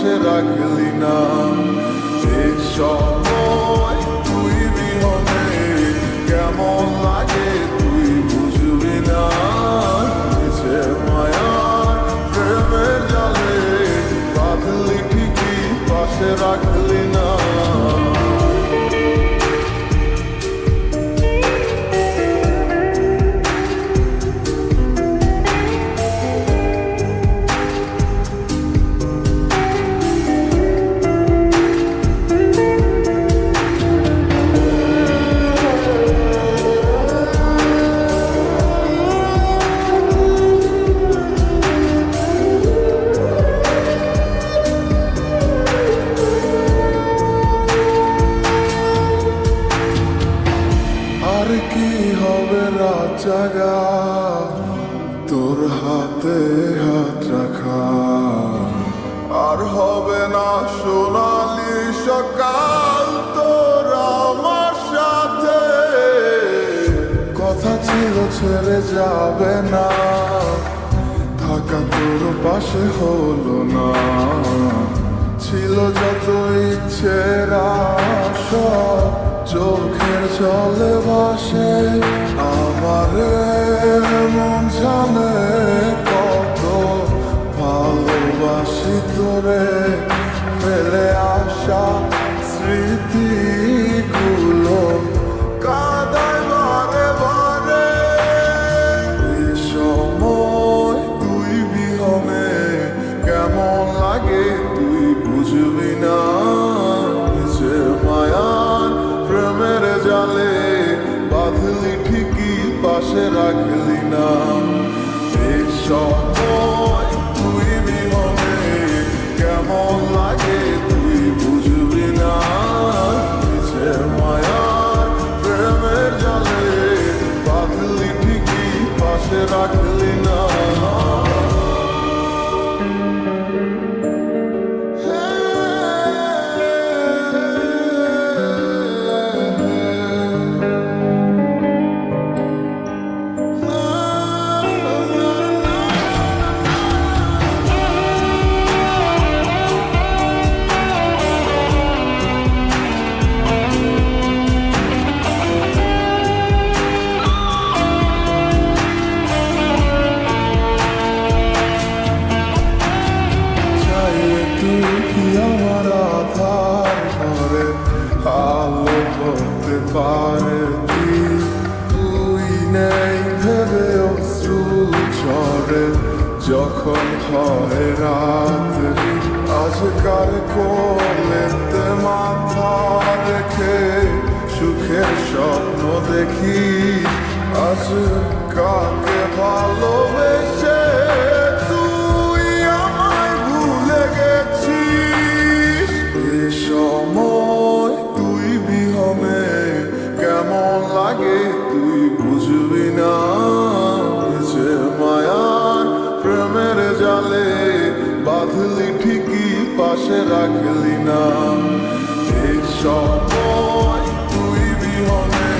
পাশে রাখলি না। এই সময় তুই বিহনে কেমন লাগে জাগা, তোর হাতে হাত রাখা। আর হবে না সোনালি সকাল, তোর আমার সাথে। কথা ছিল ছেড়ে যাবে না থাকা তোর পাশে হলো না। ছিল যত ইচ্ছের আশা চোখের জলে বসে আমার। পাশে রাখলি না এই সময় পারে তুই নেই ভেবে অশ্রু ঝরে যখন হয় রাত আজকার কোলেতে মাথা রেখে সুখের স্বপ্ন দেখি আজ কাকে ভালোবেসে পাশে রাখলি না। এই সময় তুই বিহনে,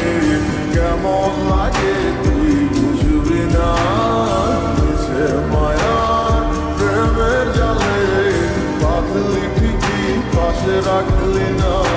কেমন লাগে তুই বুঝবি না। সে মায়া প্রেমের জালে, পাতলি ঠিকই পাশে রাখলি না।